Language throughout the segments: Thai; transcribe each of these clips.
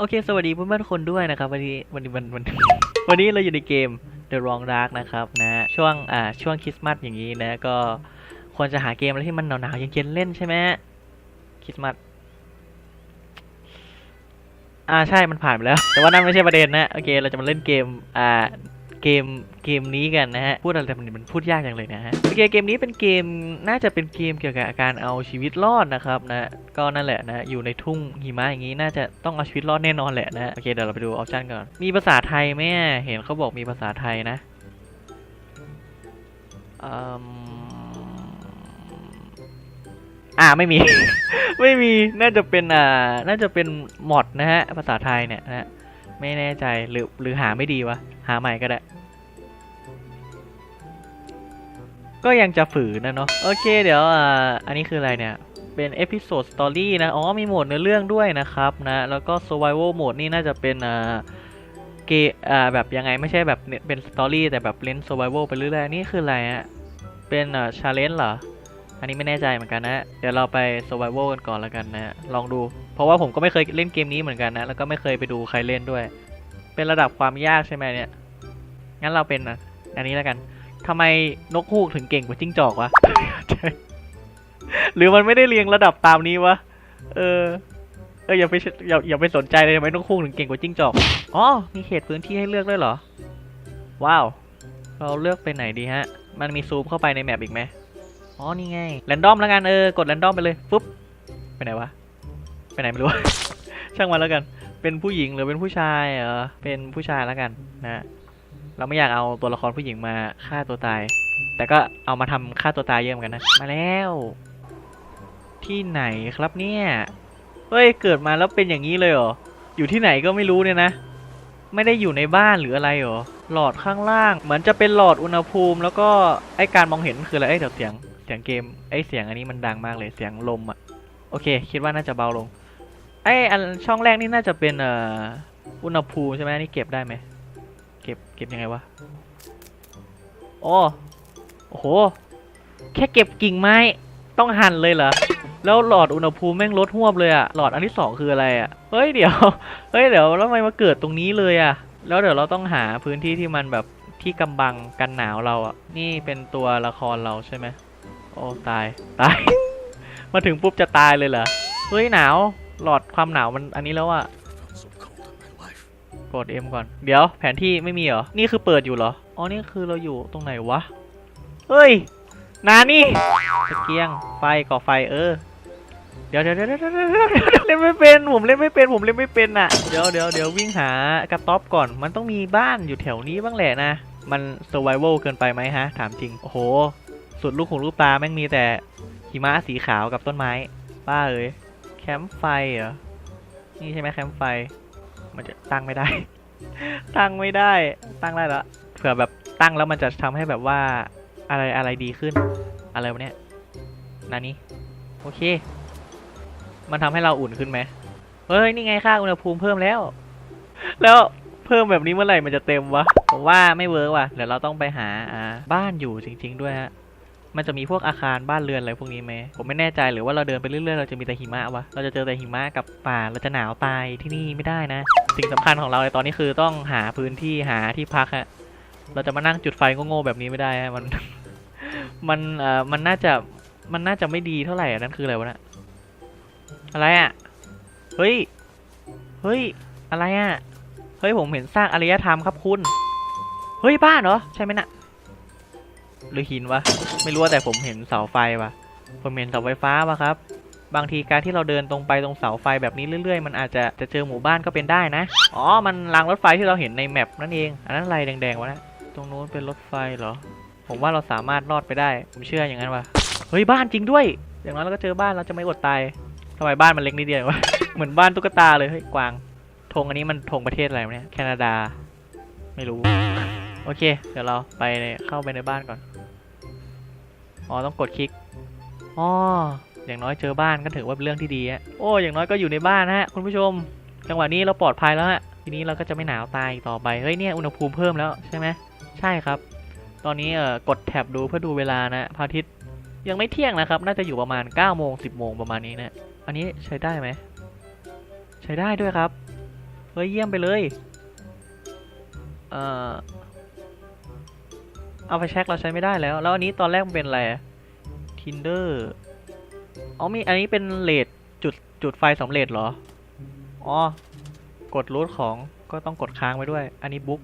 โอเค สวัสดีเพื่อนๆคนด้วยนะครับ วันนี้วันนี้วันวันวันนี้เราอยู่ในเกม The Wrong Dark นะครับนะช่วงอ่าช่วงคริสต์มาสอย่างนี้นะก็ควรจะหาเกมอะไรที่มันหนาวๆเย็นๆเล่นใช่ไหมคริสต์มาสอ่าใช่มันผ่านไปแล้ว แต่ว่านั่นไม่ใช่ประเด็นนะโอเค เราจะมาเล่นเกมอ่า เกมเกมนี้กันนะฮะ พูดอะไรมันมันพูดยากจังเลยนะฮะโอเคเกมนี้เป็นเกมน่าจะเป็นเกมเกี่ยวกับการเอาชีวิตรอดนะครับนะก็นั่นแหละนะอยู่ในทุ่งหิมะอย่างนี้น่าจะต้องเอาชีวิตรอดแน่นอนแหละนะโอเคเดี๋ยวเราไปดูออปชันก่อน มีภาษาไทยไหมเห็นเขาบอกมีภาษาไทยนะอ่าไม่มี ไม่มีน่าจะเป็นอ่าน่าจะเป็นมอดนะฮะภาษาไทยเนี่ยนะฮะ ไม่แน่ใจหรือหรือหาไม่ดีวะ หาใหม่ก็ได้ ก็ยังจะฝืนนะเนาะโอเคเดี๋ยวอ่าอันนี้คืออะไรเนี่ย เป็นเอพิโซดสตอรี่นะ อ๋อ มีโหมดเนื้อเรื่องด้วยนะครับนะ แล้วก็ survival mode นี่น่าจะเป็นอ่าเกอ่าแบบยังไงไม่ใช่แบบเป็นสตอรี่แต่แบบเล่น survival ไปเรื่อยๆนี่คืออะไรฮะเป็นอ่า challenge เหรอ อันนี้ไม่แน่ใจเหมือนกันนะ เดี๋ยวเราไป survival กันก่อนแล้วกันนะ ลองดู เพราะว่าผมก็ไม่เคยเล่นเกมนี้เหมือนกันนะ แล้วก็ไม่เคยไปดูใครเล่นด้วย เป็นระดับความยากใช่ไหมเนี่ย งั้นเราเป็นอะอันนี้แล้วกันทำไมนกฮูกถึงเก่งกว่าจิ้งจอกวะ หรือมันไม่ได้เรียงระดับตามนี้วะ เออ เอออย่าไปอย่าอย่าไปสนใจเลยทำไมนกฮูกถึงเก่งกว่าจิ้งจอก อ๋อ มีเขตพื้นที่ให้เลือกด้วยเหรอ ว้าว เราเลือกไปไหนดีฮะ มันมีซูมเข้าไปในแมปอีกไหม อ๋อนี่ไงแรนดอมแล้วกันเออกดแรนดอมไปเลยปุ๊บไปไหนวะไปไหนไม่รู้ ช่างมันแล้วกัน เป็นผู้หญิงหรือเป็นผู้ชายเออเป็นผู้ชายแล้วกันนะเราไม่อยากเอาตัวละครผู้หญิงมาฆ่าตัวตาย แต่ก็เอามาทำฆ่าตัวตายเยอะเหมือนกันนะมาแล้ว ที่ไหนครับเนี่ยเฮ้ยเกิดมาแล้วเป็นอย่างนี้เลยเหรออยู่ที่ไหนก็ไม่รู้เนี่ยนะไม่ได้อยู่ในบ้านหรืออะไรเหรอ หลอดข้างล่าง เหมือนจะเป็นหลอดอุณหภูมิ แล้วก็ไอการมองเห็นคืออะไรเอ้ยเดี๋ยวเสียง สียงเกมไอเสียงอันนี้มันดังมากเลยเสียงลมอะโอเค คิดว่าน่าจะเบาลง ไออันช่องแรกนี่น่าจะเป็นเอ่ออุณหภูมิใช่ไหมนี่เก็บได้ไหมเก็บเก็บยังไงวะโอ้โอ้โห แค่เก็บกิ่งไม้ต้องหั่นเลยเหรอแล้วหลอดอุณหภูมิแม่งลดหวบเลยอะหลอดอันที่สองคืออะไรอะเฮ้ยเดี๋ยวเฮ้ยเดี๋ยวแล้วทำไมมาเกิดตรงนี้เลยอะแล้วเดี๋ยวเราต้องหาพื้นที่ที่มันแบบที่กำบังกันหนาวเราอะนี่เป็นตัวละครเราใช่ไหม โอ้ตาย ตาย มาถึงปุ๊บจะตายเลยเหรอ เฮ้ยหนาว หลอดความหนาวมันอันนี้แล้วอะ so cold in my life. กด M ก่อน เดี๋ยวแผนที่ไม่มีเหรอ นี่คือเปิดอยู่เหรอ อ๋อ นี่คือเราอยู่ตรงไหนวะ เฮ้ย นานี่ตะเกียง ไฟก่อไฟเออเดี๋ยวเดี๋ยวเดี๋ยวเดี๋ยวเล่นไม่เป็น ผมเล่นไม่เป็น ผมเล่นไม่เป็นอะ เดี๋ยวเดี๋ยวเดี๋ยววิ่งหากระต๊อบก่อน มันต้องมีบ้านอยู่แถวนี้บ้างแหละนะ มัน survival เกินไปไหมฮะ ถามจริง โอ้โห สุดลูกหูลูกตาแม่งมีแต่หิมะสีขาวกับต้นไม้บ้าเอ้ยแคมป์ไฟเหรอ นี่ใช่ไหมแคมป์ไฟ มันจะตั้งไม่ได้ ตั้งไม่ได้ ตั้งได้แล้วเผื่อแบบตั้งแล้วมันจะทำให้แบบว่าอะไรอะไรดีขึ้น อะไรวะเนี่ยนานี้โอเค มันทำให้เราอุ่นขึ้นไหมเฮ้ย นี่ไงค่าอุณหภูมิเพิ่มแล้ว แล้วเพิ่มแบบนี้เมื่อไหร่มันจะเต็มวะ ผมว่าไม่เวิร์กว่ะ เดี๋ยวเราต้องไปหาอ่าบ้านอยู่จริง ๆ ด้วยฮะ มันจะมีพวกอาคารบ้านเรือนอะไรพวกนี้ไหมผมไม่แน่ใจหรือว่าเราเดินไปเรื่อยๆเราจะมีแต่หิมะวะเราจะเจอแต่หิมะกับป่าเราจะหนาวตายที่นี่ไม่ได้นะ สิ่งสำคัญของเราในตอนนี้คือต้องหาพื้นที่หาที่พักฮะเราจะมานั่งจุดไฟโง่ๆแบบนี้ไม่ได้ฮะมันมันเอ่อมันน่าจะมันน่าจะไม่ดีเท่าไหร่นนั้นคืออะไรวะนะอะไรอะเฮ้ยเฮ้ยอะไรอะเฮ้ยผมเห็นสร้างอารยธรรมครับคุณ เฮ้ยบ้านเหรอใช่ไหมน่ะ หรือหินวะ ไม่รู้แต่ผมเห็นเสาไฟวะผมเห็นเสาไฟฟ้าวะครับ บางทีการที่เราเดินตรงไปตรงเสาไฟแบบนี้เรื่อยๆ มันอาจจะจะเจอหมู่บ้านก็เป็นได้นะ อ๋อ มันรางรถไฟที่เราเห็นในแมปนั่นเอง อันนั้นอะไรแดงๆวะนะ ตรงนู้นเป็นรถไฟเหรอ ผมว่าเราสามารถรอดไปได้ ผมเชื่ออย่างนั้นวะเฮ้ยบ้านจริงด้วย อย่างน้อยเราก็เจอบ้านเราจะไม่อดตายทำไมบ้านมันเล็กนิดเดียววะ เหมือนบ้านตุ๊กตาเลยเฮ้ยกวางธงอันนี้มันธงประเทศอะไรเนี่ย แคนาดา ไม่รู้ โอเค เดี๋ยวเราไปเข้าไปในบ้านก่อน อ๋อต้องกดคลิกอ๋ออย่างน้อยเจอบ้านก็ถือว่าเป็นเรื่องที่ดีฮะโอ้อย่างน้อยก็อยู่ในบ้านนะฮะคุณผู้ชม จังหวะนี้เราปลอดภัยแล้วฮะทีนี้เราก็จะไม่หนาวตายอีกต่อไปเฮ้ยเนี่ยอุณหภูมิเพิ่มแล้วใช่ไหมใช่ครับ ตอนนี้เอ่อกดแท็บดูเพื่อดูเวลานะพระอาทิตย์ยังไม่เที่ยงนะครับ น่าจะอยู่ประมาณ9โมง10โมงประมาณนี้นะอันนี้ใช้ได้ไหมใช้ได้ด้วยครับเฮ้ยเยี่ยมไปเลยเอ่อ เอาไปเช็คเราใช้ไม่ได้แล้ว แล้วอันนี้ตอนแรกมันเป็นอะไร Tinder อ๋อมีอันนี้เป็นเลดจุดจุดไฟสำเร็จเหรอ อ๋อ กดรูทของก็ต้องกดค้างไว้ด้วย อันนี้บุ๊ก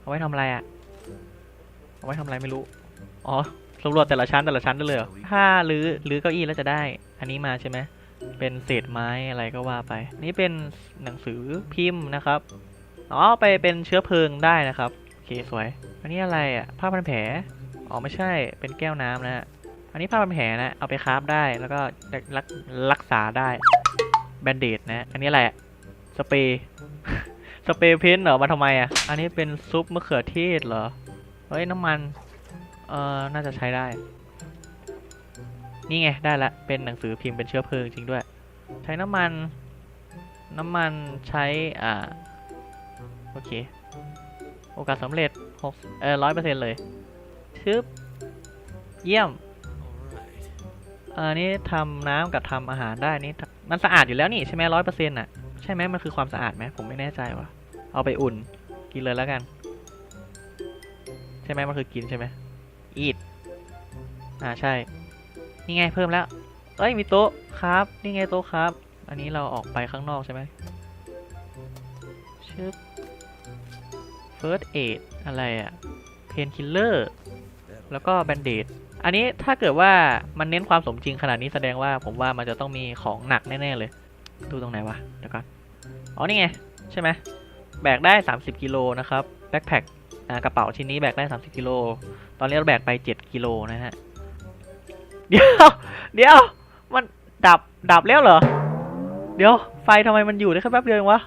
เอาไว้ทำอะไรอะเอาไว้ทำอะไรไม่รู้ อ๋อสำรวจแต่ละชั้นแต่ละชั้นได้เลยถ้ารื้อรื้อเก้าอี้แล้วจะได้ อันนี้มาใช่ไหมเป็นเศษไม้อะไรก็ว่าไป นี่เป็นหนังสือพิมพ์นะครับ อ๋อ ไปเป็นเชื้อเพลิงได้นะครับ เคสวย อันนี้อะไรอะผ้าพันแผล อ๋อไม่ใช่ เป็นแก้วน้ำนะฮะ อันนี้ผ้าพันแผลนะ เอาไปคราฟได้ แล้วก็รักรักษาได้ แบนเดดนะ อันนี้อะไรอะสเปรย์ สเปรย์เพนท์เหรอ มาทำไมอะ อันนี้เป็นซุปมะเขือเทศเหรอ เฮ้ยน้ำมัน เอ่อ น่าจะใช้ได้ นี่ไง ได้ละ เป็นหนังสือพิมพ์เป็นเชื้อเพลิงจริงด้วย ใช้น้ำมัน น้ำมันใช้ อ่า โอเค โอกาสสำเร็จหกเออร้อยเปอร์เซ็นต์เลยชึบเยี่ยม All right. อันนี้ทำน้ำกับทำอาหารได้นี่ทำมันสะอาดอยู่แล้วนี่ใช่ไหมร้อยเปอร์เซ็นต์อะใช่ไหมมันคือความสะอาดไหมผมไม่แน่ใจว่ะเอาไปอุ่นกินเลยแล้วกัน ใช่ไหมมันคือกินใช่ไหมอีดอ่าใช่ นี่ไงเพิ่มแล้ว เอ้ยมีโต๊ะครับ นี่ไงโต๊ะครับ อันนี้เราออกไปข้างนอกใช่ไหมชึบ first aid อะไรอะ painkiller แล้วก็ bandage อันนี้ถ้าเกิดว่ามันเน้นความสมจริงขนาดนี้แสดงว่าผมว่ามันจะต้องมีของหนักแน่ ๆ เลย ดูตรงไหนวะ เดี๋ยวก่อน อ๋อ นี่ไง ใช่ไหมแบกได้ 30 กิโลนะครับ แบ็คแพ็คกระเป๋าชิ้นนี้แบกได้ 30 กิโล ตอนนี้เราแบกไป 7 กิโลนะฮะ เดี๋ยว เดี๋ยว มันดับ ดับแล้วเหรอ เดี๋ยว ไฟทำไมมันอยู่ได้แค่แป๊บเดียวเองวะ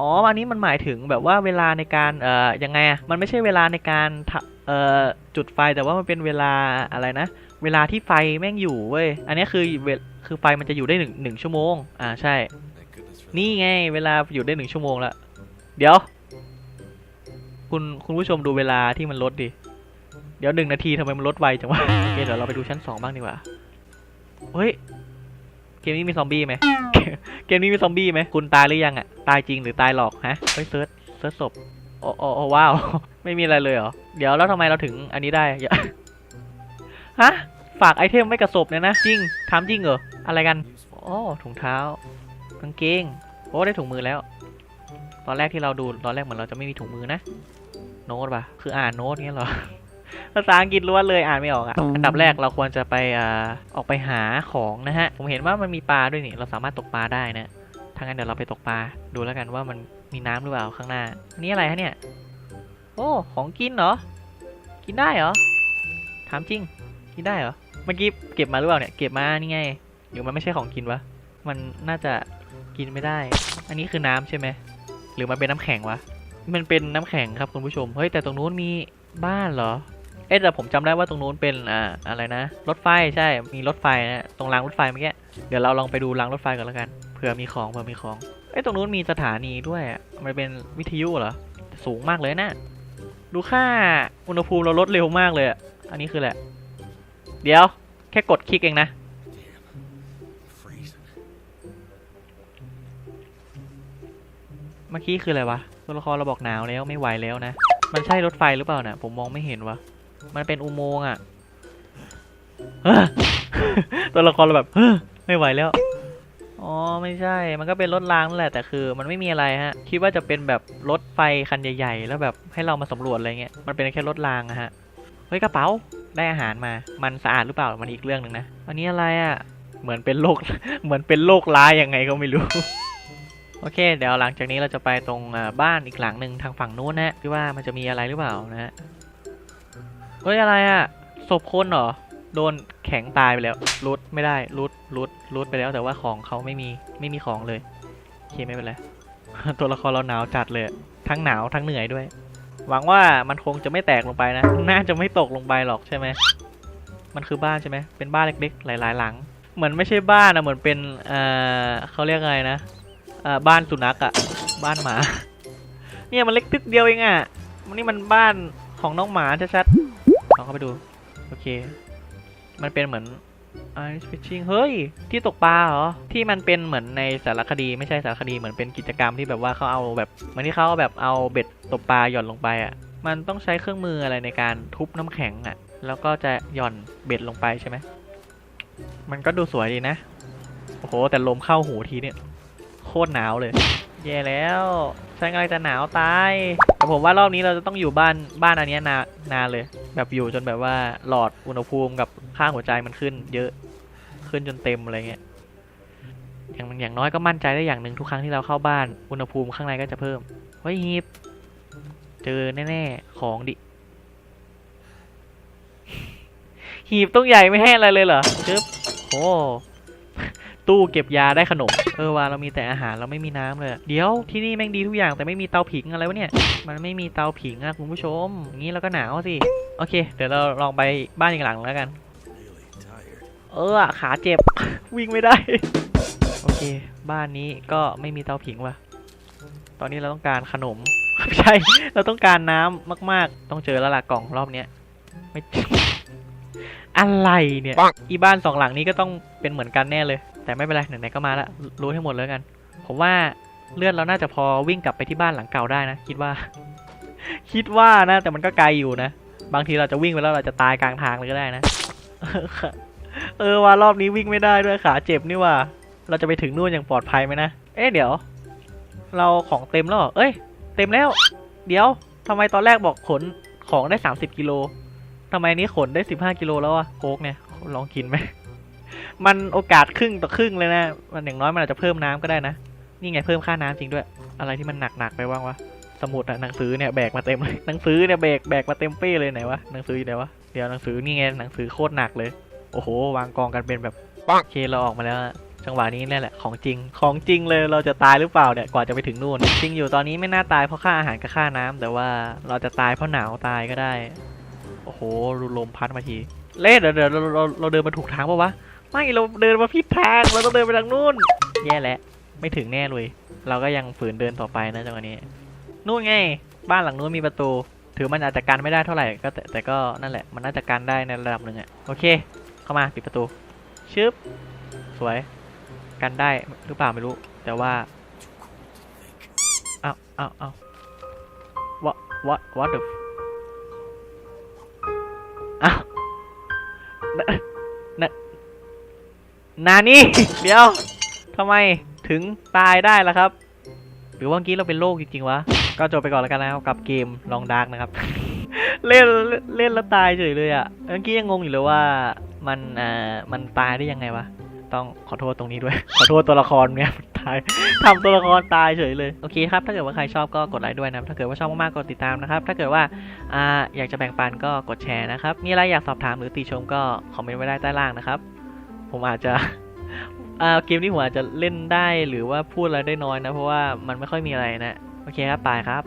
อ๋ออันนี้มันหมายถึงแบบว่าเวลาในการเอ่อยังไงอะมันไม่ใช่เวลาในการเอ่อจุดไฟแต่ว่ามันเป็นเวลาอะไรนะ เวลาที่ไฟแม่งอยู่เว้ยอันนี้คือเวคือไฟมันจะอยู่ได้หนึ่งหนึ่งชั่วโมงอ่าใช่ นี่ไงเวลาอยู่ได้หนึ่งชั่วโมงแล้วเดี๋ยว คุณคุณผู้ชมดูเวลาที่มันลดดิเดี๋ยวหนึ่งนาทีทำไมมันลดไวจังวะโอเคเดี๋ยวเราไปดูชั้นสองบ้างดีกว่าเฮ้ย เกมนี้มีซอมบี้ไหมเกมนี้มีซอมบี้ไหมคุณตายหรือยังอะตายจริงหรือตายหลอกฮะเฮ้ยเซิร์ชเซิร์ชศพโอ้โอ้โอ้ว้าว ไม่มีอะไรเลยเหรอ เดี๋ยวแล้วทำไมเราถึงอันนี้ได้ฮะ ฝากไอเทมไว้กับศพเนี่ยนะ จริงถามจริงเหรอ อะไรกันโอ้ถุงเท้ากางเกง โอ้ได้ถุงมือแล้ว ตอนแรกที่เราดูตอนแรกเหมือนเราจะไม่มีถุงมือนะ โน้ตป่ะ คืออ่านโน้ตเงี้ยเหรอ ภาษาอังกฤษล้วนเลยอ่านไม่ออกอะ อันดับแรกเราควรจะไปอ่าออกไปหาของนะฮะ ผมเห็นว่ามันมีปลาด้วยนี่ เราสามารถตกปลาได้นะถ้างั้นเดี๋ยวเราไปตกปลาดูแล้วกันว่ามันมีน้ำหรือเปล่าข้างหน้าอันนี้อะไรฮะเนี่ย โอ้ ของกินเหรอ กินได้เหรอ ถามจริง กินได้เหรอ เมื่อกี้เก็บมาหรือเปล่าเนี่ย เก็บมา นี่ไงหรือมันไม่ใช่ของกินวะ มันน่าจะกินไม่ได้ อันนี้คือน้ำใช่ไหม หรือมันเป็นน้ำแข็งวะ มันเป็นน้ำแข็งครับคุณผู้ชม เฮ้ยแต่ตรงนู้นมีบ้านเหรอ เอ๊ะแต่ผมจำได้ว่าตรงนู้นเป็นอ่าอะไรนะ รถไฟใช่ มีรถไฟนะตรงรางรถไฟเมื่อกี้เดี๋ยวเราลองไปดูรางรถไฟก่อนแล้วกันเผื่อมีของเผื่อมีของเอ้ยตรงนู้นมีสถานีด้วยมันเป็นวิทยุเหรอสูงมากเลยนะดูค่าอุณหภูมิเราลดเร็วมากเลยอันนี้คืออะไรเดี๋ยว แค่กดคลิกเองนะเมื่อกี้คืออะไรวะตัวละครเราบอกหนาวแล้วไม่ไหวแล้วนะ มันใช่รถไฟหรือเปล่าน่ะผมมองไม่เห็นวะ มันเป็นอุโมงค์อะตัวละครเราแบบไม่ไหวแล้ว อ๋อ ไม่ใช่ มันก็เป็นรถรางนั่นแหละ แต่คือมันไม่มีอะไรฮะ คิดว่าจะเป็นแบบรถไฟคันใหญ่ ๆ แล้วแบบให้เรามาสำรวจอะไรเงี้ย มันเป็นแค่รถรางอะฮะ เฮ้ยกระเป๋า ได้อาหารมา มันสะอาดหรือเปล่า มันอีกเรื่องหนึ่งนะ อันนี้อะไรอะเหมือนเป็นโรค เหมือนเป็นโรคร้ายยังไงก็ไม่รู้ โอเค เดี๋ยวหลังจากนี้เราจะไปตรงบ้านอีกหลังหนึ่งทางฝั่งนู้นนะที่ว่ามันจะมีอะไรหรือเปล่านะ เฮ้ยอะไรอะศพคนเหรอ โดนแข็งตายไปแล้วรูดไม่ได้รูดรูดรูดไปแล้วแต่ว่าของเขาไม่มีไม่มีของเลยโอเคไม่เป็นไร ตัวละครเราหนาวจัดเลย ทั้งหนาวทั้งเหนื่อยด้วย หวังว่ามันคงจะไม่แตกลงไปนะ น่าจะไม่ตกลงไปหรอกใช่ไหม มันคือบ้านใช่ไหม เป็นบ้านเล็กๆ หลาย ๆ หลัง เหมือนไม่ใช่บ้านอะเหมือนเป็นเอ่อเขาเรียกไรนะเอ่อบ้านสุนัขอะบ้านหมา เนี่ยมันเล็กนิดเดียวเองอะมันนี่มันบ้านของน้องหมาชัดๆ ลองเข้าไปดู โอเค มันเป็นเหมือน Ice Fishing เฮ้ย ที่ตกปลาเหรอ ที่มันเป็นเหมือนในสารคดีไม่ใช่สารคดีเหมือนเป็นกิจกรรมที่แบบว่าเขาเอาแบบเหมือนที่เขาแบบเอาเบ็ดตกปลาหย่อนลงไปอะ มันต้องใช้เครื่องมืออะไรในการทุบน้ำแข็งอะ แล้วก็จะหย่อนเบ็ดลงไปใช่ไหม มันก็ดูสวยดีนะ โอ้โห แต่ลมเข้าหูทีเนี่ย โคตรหนาวเลย แย่แล้ว ฉันกำลังจะหนาวตายแต่ผมว่ารอบนี้เราจะต้องอยู่บ้านบ้านอันนี้นานนานเลย แบบอยู่จนแบบว่าหลอดอุณหภูมิกับค่าหัวใจมันขึ้น เยอะขึ้นจนเต็มอะไรเงี้ยอย่างอย่างน้อยก็มั่นใจได้อย่างหนึ่งทุกครั้งที่เราเข้าบ้านอุณหภูมิข้างในก็จะเพิ่มเฮ้ยฮีบเจอแน่ๆของดิหีบต้องใหญ่ไม่ให้อะไรเลยเหรอจึ๊บโอ้ ตู้เก็บยาได้ขนม เออว่าเรามีแต่อาหารเราไม่มีน้ำเลยอะเดี๋ยวที่นี่แม่งดีทุกอย่างแต่ไม่มีเตาผิงอะไรวะเนี่ย มันไม่มีเตาผิงอะคุณผู้ชมอย่างนี้เราก็หนาวสิ โอเค เดี๋ยวเราลองไปบ้านอีกหลังแล้วกัน Really tired. เออขาเจ็บ วิ่งไม่ได้ โอเค บ้านนี้ก็ไม่มีเตาผิงว่ะ ตอนนี้เราต้องการขนมไม่ใช่ เราต้องการน้ำมาก ๆ ต้องเจอแล้วล่ะกล่องรอบเนี้ยไม่อะไรเนี่ย อีบ้านสองหลังนี้ก็ต้องเป็นเหมือนกันแน่เลย แต่ไม่เป็นไรไหนๆก็มาแล้วรู้ให้หมดเลยกัน ผมว่าเลือดเราน่าจะพอวิ่งกลับไปที่บ้านหลังเก่าได้นะ คิดว่า คิดว่านะ แต่มันก็ไกลอยู่นะ บางทีเราจะวิ่งไปแล้วเราจะตายกลางทางเลยก็ได้นะ เออว่ารอบนี้วิ่งไม่ได้ด้วยขาเจ็บนี่ว่า เราจะไปถึงนู่นอย่างปลอดภัยไหมนะ เอ๊ะเดี๋ยว เราของเต็มแล้วเอ้ย เต็มแล้ว เดี๋ยวทำไมตอนแรกบอกขนของได้ 30กิโลทำไมนี้ขนได้ 15กิโลแล้วอะโคกเนี่ยลองกินไหม มันโอกาสครึ่งต่อครึ่งเลยนะ มันอย่างน้อยมันอาจจะเพิ่มน้ำก็ได้นะ นี่ไงเพิ่มค่าน้ำจริงด้วย อะไรที่มันหนักๆไปบ้างวะ สมุดอะหนังสือเนี่ยแบกมาเต็มเลย หนังสือเนี่ยแบกแบกมาเต็มเป้เลยไหนวะ หนังสืออยู่ไหนวะ เดี๋ยวหนังสือนี่ไงหนังสือโคตรหนักเลย โอ้โหวางกองกันเป็นแบบปังโอเคเราออกมาแล้วอะจังหวะนี้นี่แหละของจริง ของจริงเลยเราจะตายหรือเปล่าเนี่ย กว่าจะไปถึงนู่น จริงอยู่ตอนนี้ไม่น่าตายเพราะค่าอาหารกับค่าน้ำแต่ว่าเราจะตายเพราะหนาวตายก็ได้ โอ้โหรูลมพัดมาที เล่เดี๋ยวเดี๋ยวเราเราเราเดินมาถูกทางปะวะ ไม่เราเดินมาผิดทางเราต้องเดินไปทางนู่น แย่แล้วไม่ถึงแน่เลย เราก็ยังฝืนเดินต่อไปนะจังหวะนี้ นู่นไง บ้านหลังนู้นมีประตู ถือมันอาจจะกันไม่ได้เท่าไหร่ก็แต่แต่ก็นั่นแหละ มันน่าจะกันได้ในระดับหนึ่งอะโอเค เข้ามาปิดประตู ชึบ สวย กันได้หรือเปล่าไม่รู้ แต่ว่า Too cold to think. อ้าวอ้าวอ้าว what what what the อ้าวนะนะ นานี่ เดี๋ยวทำไมถึงตายได้ล่ะครับ หรือว่าเมื่อกี้เราเป็นโรคจริง ๆ วะ ก็จบไปก่อนแล้วกันนะครับกับเกมลองดาร์กนะครับ เล่นเล่นแล้วตายเฉยเลยอะ่ะเมื่อกี้ยังงงอยู่เลยว่ามันอ่ามันตายได้ยังไงวะต้องขอโทษตรงนี้ด้วย ขอโทษตัวละครเนี่ยมันตายทำตัวละครตายเฉยเลย โอเคครับ ถ้าเกิดว่าใครชอบก็กดไลค์ด้วยนะครับ ถ้าเกิดว่าชอบมากๆ กดติดตามนะครับ ถ้าเกิดว่าอ่าอยากจะแบ่งปันก็กดแชร์นะครับ มีอะไรอยากสอบถามหรือติชมก็คอมเมนต์ไว้ได้ใต้ล่างนะครับ ผมอาจจะเกมนี้ผมอาจจะเล่นได้หรือว่าพูดอะไรได้น้อยนะ เพราะว่ามันไม่ค่อยมีอะไรนะ โอเคครับไปครับ